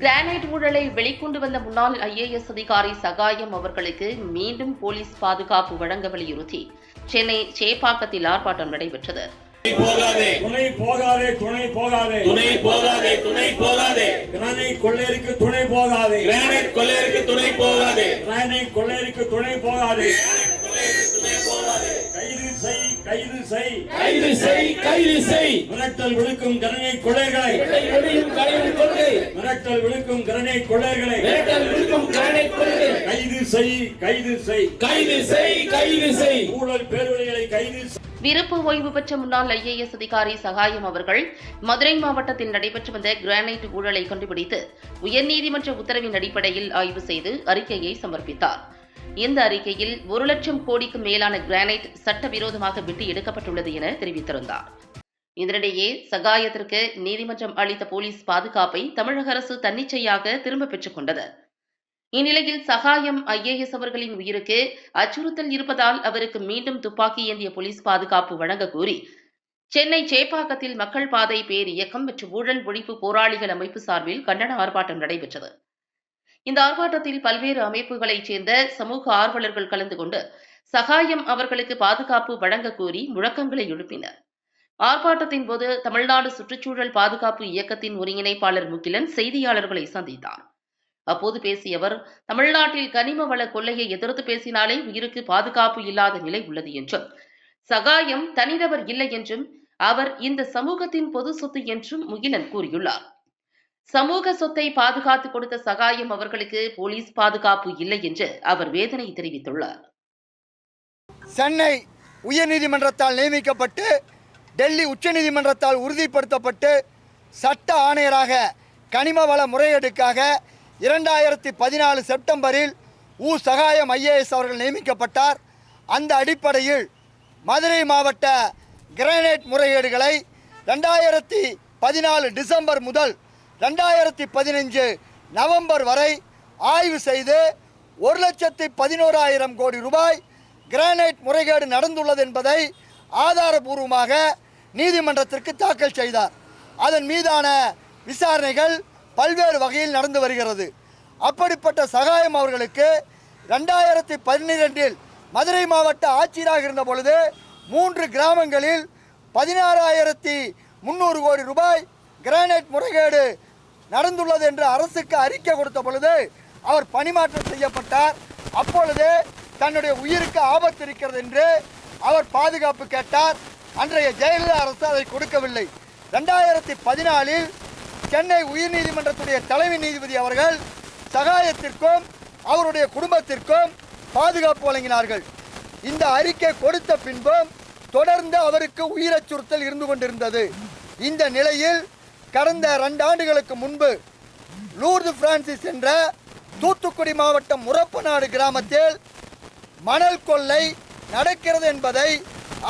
Granite ஊழலை வெளிக்கொண்டு வந்த முன்னாள் ஐஏஎஸ் அதிகாரி சகாயம் அவர்களுக்கு மீண்டும் போலீஸ் பாதுகாப்பு வழங்க வலியுறுத்தி. சென்னை சேப்பாக்கத்தில் ஆர்ப்பாட்டம் நடைபெற்றது. போகாதே. துணை போகாதே துணை போகாதே. துணை போகாதே துணை போகாதே. கிரானைட் கொள்ளையருக்கு துணை போகாதே. கிரானைட் கொள்ளையருக்கு துணை போகாதே. கிரானைட் கொள்ளையருக்கு துணை போகாதே. கைது செய். கைது செய். கைது செய் கைது செய். மிரட்டல் விடுயும் கழிவு கொள்கை மிரட்டல் விடுக்கும் கிரானைட் கொள்ளையர்களை வேட்டல் விடுக்கும் கிரானைட் கொள்கை கைது செய் கைது செய். கைது செய் கைது செய். ஊழல் பேர்வழிகளை கைது விருப்பு ஓய்வு பெற்ற முன்னாள் ஐஏஎஸ் அதிகாரி சகாயம் அவர்கள் மதுரை மாவட்டத்தில் நடைபெற்று வந்த கிரானைட் ஊழலை கண்டுபிடித்து உயர்நீதிமன்ற உத்தரவின் அடிப்படையில் ஆய்வு செய்து அறிக்கையை சமர்ப்பித்தார். இந்த அறிக்கையில் ஒரு லட்சம் கோடிக்கு மேலான கிரானைட் சட்டவிரோதமாக விட்டு எடுக்கப்பட்டுள்ளது என தெரிவித்திருந்தார். இதனிடையே சகாயத்திற்கு நீதிமன்றம் அளித்த போலீஸ் பாதுகாப்பை தமிழக அரசு தன்னிச்சையாக திரும்ப பெற்றுக் கொண்டது. இந்நிலையில் சகாயம் ஐஏஎஸ் அவர்களின் உயிருக்கு அச்சுறுத்தல் இருப்பதால் அவருக்கு மீண்டும் துப்பாக்கி ஏந்திய போலீஸ் பாதுகாப்பு வழங்க கோரி சென்னை சேப்பாக்கத்தில் மக்கள் பாதை பேர் இயக்கம் மற்றும் ஊழல் ஒழிப்பு போராளிகள் அமைப்பு சார்பில் கண்டன ஆர்ப்பாட்டம் நடைபெற்றது. இந்த ஆர்ப்பாட்டத்தில் பல்வேறு அமைப்புகளைச் சேர்ந்த சமூக ஆர்வலர்கள் கலந்து கொண்டு சகாயம் அவர்களுக்கு பாதுகாப்பு வழங்க கோரி முழக்கங்களை எழுப்பினர். ஆர்ப்பாட்டத்தின் போது தமிழ்நாடு சுற்றுச்சூழல் பாதுகாப்பு இயக்கத்தின் ஒருங்கிணைப்பாளர் முகிலன் செய்தியாளர்களை சந்தித்தார். அப்போது பேசிய அவர் தமிழ்நாட்டில் கனிம வள கொள்ளையை எதிர்த்து பேசினாலே உயிருக்கு பாதுகாப்பு இல்லாத நிலை உள்ளது என்றும் சகாயம் தனிநபர் இல்லை என்றும் அவர் இந்த சமூகத்தின் பொது சொத்து என்றும் முகிலன் கூறியுள்ளார். சமூக சொத்தை பாதுகாத்து கொடுத்த சகாயம் அவர்களுக்கு போலீஸ் பாதுகாப்பு இல்லை என்று அவர் வேதனை தெரிவித்துள்ளார். சென்னை உயர்நீதிமன்றத்தால் நியமிக்கப்பட்டு டெல்லி உச்சநீதிமன்றத்தால் உறுதிப்படுத்தப்பட்டு சட்ட ஆணையராக கனிம வள முறையீடுக்காக இரண்டாயிரத்தி பதினாலு செப்டம்பரில் உ. சகாயம் ஐஏஎஸ் அவர்கள் நியமிக்கப்பட்டார். அந்த அடிப்படையில் மதுரை மாவட்ட கிரானைட் முறையீடுகளை ரெண்டாயிரத்தி பதினாலு டிசம்பர் முதல் ரெண்டாயிரத்தி பதினஞ்சு நவம்பர் வரை ஆய்வு செய்து ஒரு லட்சத்தி பதினோராயிரம் கோடி ரூபாய் கிரானைட் முறைகேடு நடந்துள்ளது என்பதை ஆதாரபூர்வமாக நீதிமன்றத்திற்கு தாக்கல் செய்தார். அதன் மீதான விசாரணைகள் பல்வேறு வகையில் நடந்து வருகிறது. அப்படிப்பட்ட சகாயம் அவர்களுக்கு ரெண்டாயிரத்தி பன்னிரெண்டில் மதுரை மாவட்ட ஆட்சியராக இருந்த பொழுது மூன்று கிராமங்களில் பதினாறாயிரத்தி முந்நூறு கோடி ரூபாய் கிரானைட் முறைகேடு நடந்துள்ளது என்று அரசுக்கு அறிக்கை கொடுத்த பொழுது அவர் பணிமாற்றம் செய்யப்பட்டார். அப்பொழுது தன்னுடைய உயிருக்கு ஆபத்து இருக்கிறது என்று அவர் பாதுகாப்பு கேட்டார். அன்றைய ஜெயலலிதா அரசு அதை கொடுக்கவில்லை. ரெண்டாயிரத்தி பதினாலில் சென்னை உயர்நீதிமன்றத்துடைய தலைமை நீதிபதி அவர்கள் சகாயத்திற்கும் அவருடைய குடும்பத்திற்கும் பாதுகாப்பு வழங்கினார்கள். இந்த அறிக்கை கொடுத்த பின்பும் தொடர்ந்து அவருக்கு உயிர் அச்சுறுத்தல் இருந்து கொண்டிருந்தது. இந்த நிலையில் கடந்த ரெண்டு ஆண்டுகளுக்கு முன்பு லூர்து பிரான்சிஸ் என்ற தூத்துக்குடி மாவட்டம் முரப்பநாடு கிராமத்தில் மணல் கொள்ளை நடக்கிறது என்பதை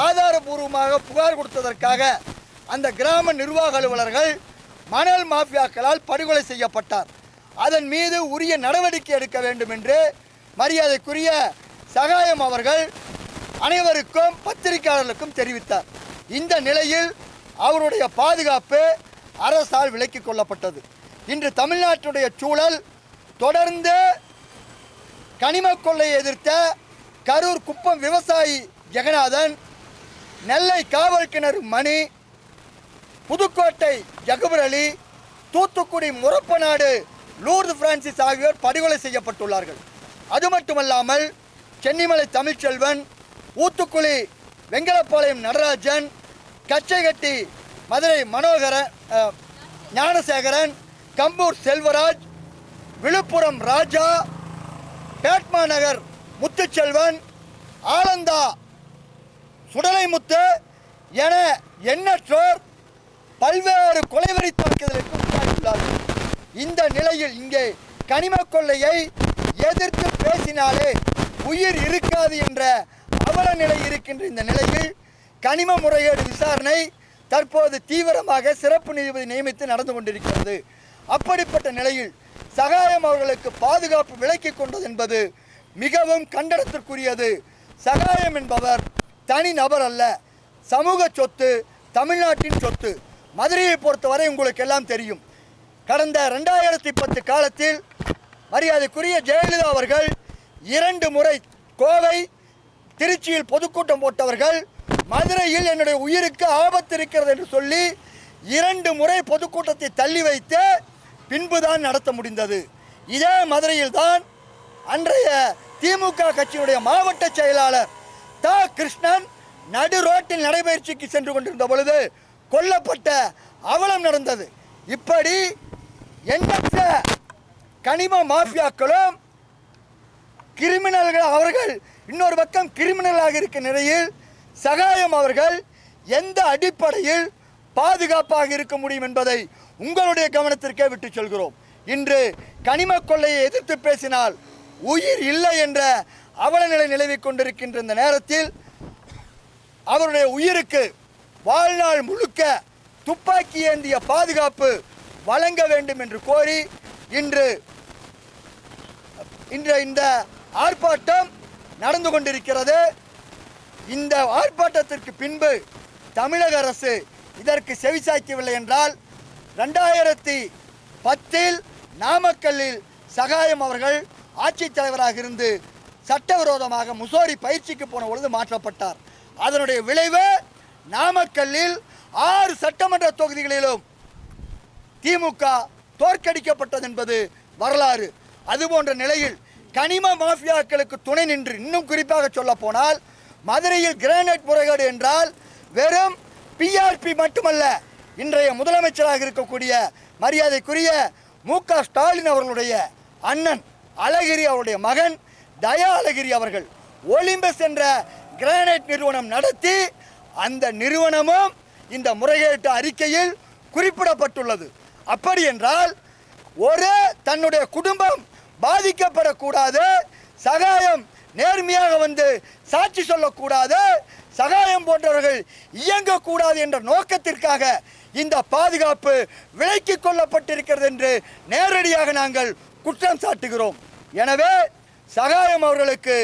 ஆதாரபூர்வமாக புகார் கொடுத்ததற்காக அந்த கிராம நிர்வாக அலுவலர்கள் மணல் மாஃபியாக்களால் படுகொலை செய்யப்பட்டார். அதன் மீது உரிய நடவடிக்கை எடுக்க வேண்டும் என்று மரியாதைக்குரிய சகாயம் அவர்கள் அனைவருக்கும் பத்திரிகையாளர்களுக்கும் தெரிவித்தார். இந்த நிலையில் அவருடைய பாதுகாப்பு அரசால் விலக்கிக் கொள்ளப்பட்டது. இன்று தமிழ்நாட்டுடைய சூழல் தொடர்ந்து கனிம கொள்ளையை எதிர்த்த கரூர் குப்பம் விவசாயி ஜெகநாதன் நெல்லை காவல் கிணறு மணி புதுக்கோட்டை ஜகுபர் அலி தூத்துக்குடி முரப்பநாடு லூர்து பிரான்சிஸ் ஆகியோர் படுகொலை செய்யப்பட்டுள்ளார்கள். அது மட்டுமல்லாமல் சென்னிமலை தமிழ்ச்செல்வன் ஊத்துக்குழி வெங்கலப்பாளையம் நடராஜன் கச்சைகட்டி மதுரை மனோகரன் ஞானசேகரன் கம்பூர் செல்வராஜ் விழுப்புரம் ராஜா பேட்மா நகர் முத்துச்செல்வன் ஆலந்தா சுடலைமுத்து என எண்ணற்றோர் பல்வேறு கொலைவெறி தாக்குதலுக்கு இந்த நிலையில் இங்கே கனிம கொள்ளையை எதிர்த்து பேசினாலே உயிர் இருக்காது என்ற அவல நிலை இருக்கின்ற இந்த நிலையில் கனிம முறையீடு விசாரணை தற்போது தீவிரமாக சிறப்பு நீதிபதி நியமித்து நடந்து கொண்டிருக்கிறது. அப்படிப்பட்ட நிலையில் சகாயம் அவர்களுக்கு பாதுகாப்பு விலக்கிக் கொண்டது என்பது மிகவும் கண்டனத்திற்குரியது. சகாயம் என்பவர் தனி நபர் அல்ல சமூக சொத்து தமிழ்நாட்டின் சொத்து. மதுரையை பொறுத்தவரை உங்களுக்கு எல்லாம் தெரியும். கடந்த ரெண்டாயிரத்தி பத்து காலத்தில் மரியாதைக்குரிய ஜெயலலிதா அவர்கள் இரண்டு முறை கோவை திருச்சியில் பொதுக்கூட்டம் போட்டவர்கள் மதுரையில் என்னுடைய உயிருக்கு ஆபத்து இருக்கிறது என்று சொல்லி இரண்டு முறை பொதுக்கூட்டத்தை தள்ளி வைத்து பின்புதான் நடத்த முடிந்தது. இதே மதுரையில் தான் அன்றைய திமுக கட்சியினுடைய மாவட்ட செயலாளர் த. கிருஷ்ணன் நடு ரோட்டில் நடைபயிற்சிக்கு சென்று கொண்டிருந்த பொழுது கொல்லப்பட்ட அவலம் நடந்தது. இப்படி எண்ணற்ற கனிம மாஃபியாக்களும் கிரிமினல்கள் அவர்கள் இன்னொரு பக்கம் கிரிமினலாக இருக்க நிலையில் சகாயம் அவர்கள் எந்த அடிப்படையில் பாதுகாப்பாக இருக்க முடியும் என்பதை உங்களுடைய கவனத்திற்கே விட்டு சொல்கிறோம். இன்று கனிம கொள்ளையை எதிர்த்து பேசினால் உயிர் இல்லை என்ற அவலநிலை நிலவிக் கொண்டிருக்கின்ற இந்த நேரத்தில் அவருடைய உயிருக்கு வாழ்நாள் முழுக்க துப்பாக்கி ஏந்திய பாதுகாப்பு வழங்க வேண்டும் என்று கோரி இன்று இன்று இந்த ஆர்ப்பாட்டம் நடந்து கொண்டிருக்கிறது. இந்த ஆர்ப்பாட்டத்திற்கு பின்பு தமிழக அரசு இதற்கு செவிசாய்க்கவில்லை என்றால் ரெண்டாயிரத்தி பத்தில் நாமக்கல்லில் சகாயம் அவர்கள் ஆட்சித் தலைவராக இருந்து சட்டவிரோதமாக முசோரி பயிற்சிக்கு போன பொழுது மாற்றப்பட்டார். அதனுடைய விளைவு நாமக்கல்லில் ஆறு சட்டமன்ற தொகுதிகளிலும் திமுக தோற்கடிக்கப்பட்டது என்பது வரலாறு. அதுபோன்ற நிலையில் கனிம மாஃபியாக்களுக்கு துணை நின்று இன்னும் குறிப்பாக சொல்ல போனால் மதுரையில் கிரானைட் முறைகேடு என்றால் வெறும் பிஆர்பி மட்டுமல்ல இன்றைய முதலமைச்சராக இருக்கக்கூடிய மரியாதைக்குரிய மு க ஸ்டாலின் அவர்களுடைய அண்ணன் அழகிரி அவருடைய மகன் தயா அழகிரி அவர்கள் ஒலிம்பஸ் என்ற கிரானைட் நிறுவனம் நடத்தி அந்த நிறுவனமும் இந்த முறைகேட்டு அறிக்கையில் குறிப்பிடப்பட்டுள்ளது. அப்படி என்றால் ஒரு தன்னுடைய குடும்பம் பாதிக்கப்படக்கூடாது சகாயம் நேர்மையாக வந்து சாட்சி சொல்லக்கூடாது சகாயம் போன்றவர்கள் இயங்கக்கூடாது என்ற நோக்கத்திற்காக இந்த பாதுகாப்பு விலக்கிக் கொள்ளப்பட்டிருக்கிறது என்று நேரடியாக நாங்கள் குற்றம் சாட்டுகிறோம். எனவே சகாயம் அவர்களுக்கு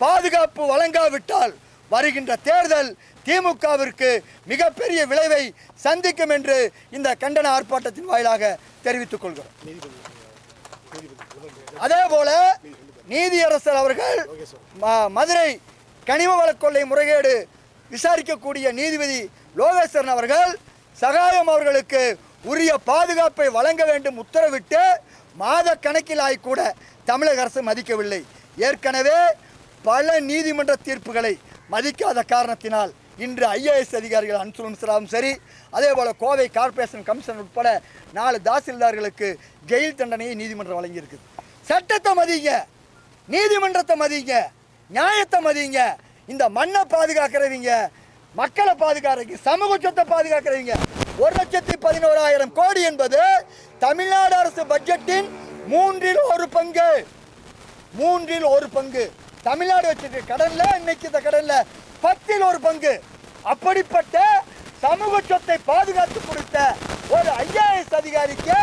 பாதுகாப்பு வழங்காவிட்டால் வருகின்ற தேர்தல் திமுகவிற்கு மிகப்பெரிய விளைவை சந்திக்கும் என்று இந்த கண்டன ஆர்ப்பாட்டத்தின் வாயிலாக தெரிவித்துக் கொள்கிறோம். அதே போல நீதியரசர் அவர்கள் மதுரை கனிம வள கொள்ளை முறைகேடு விசாரிக்கக்கூடிய நீதிபதி லோகேஸ்வரன் அவர்கள் சகாயம் அவர்களுக்கு உரிய பாதுகாப்பை வழங்க வேண்டும் உத்தரவிட்டு மாத கணக்கிலாய் கூட தமிழக அரசு மதிக்கவில்லை. ஏற்கனவே பல நீதிமன்ற தீர்ப்புகளை மதிக்காத காரணத்தினால் இன்று ஐஏஎஸ் அதிகாரிகள் அன்சுல் மிஸ்ராவும் சரி அதே போல் கோவை கார்ப்பரேஷன் கமிஷனர் உட்பட நாலு தாசில்தார்களுக்கு ஜெயில் தண்டனையை நீதிமன்றம் வழங்கியிருக்குது சட்டத்தை மதிங்க. நீதிமன்றத்தை மதிங்க நியாயத்தை மதிங்க இந்த மண்ணை பாதுகாக்கிறவங்க மக்களை பாதுகாக்கிறவங்க சமூக சொத்தை பாதுகாக்கிறவங்க ஒரு லட்சத்தி பதினோராயிரம் கோடி என்பது தமிழ்நாடு அரசு பட்ஜெட்டின் மூன்றில் ஒரு பங்கு. மூன்றில் ஒரு பங்கு. தமிழ்நாடு வச்சிருக்க கடன்ல இன்னைக்கு இந்த கடன்ல பத்தில் ஒரு பங்கு. அப்படிப்பட்ட சமூக சொத்தை பாதுகாத்து கொடுத்த ஒரு ஐஏஎஸ் அதிகாரிக்கு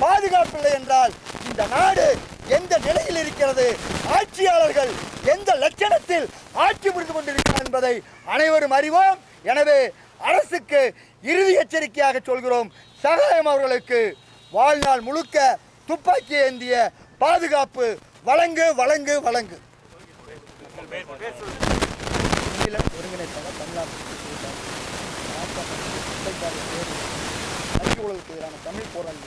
பாதுகாப்பு இல்லை என்றால் இந்த நாடு எந்த நிலையில் இருக்கிறது? ஆட்சியாளர்கள் எந்த லட்சணத்தில் ஆட்சி புரிந்து கொண்டிருக்கிறார் என்பதை அனைவரும் அறிவோம். எனவே அரசுக்கு இறுதி எச்சரிக்கையாக சொல்கிறோம். சகாயம் அவர்களுக்கு வாழ்நாள் முழுக்க துப்பாக்கி ஏந்திய பாதுகாப்பு வழங்கு வழங்கு வழங்கு. ஒருங்கிணைப்பாளர் எதிரான தமிழ் போராளி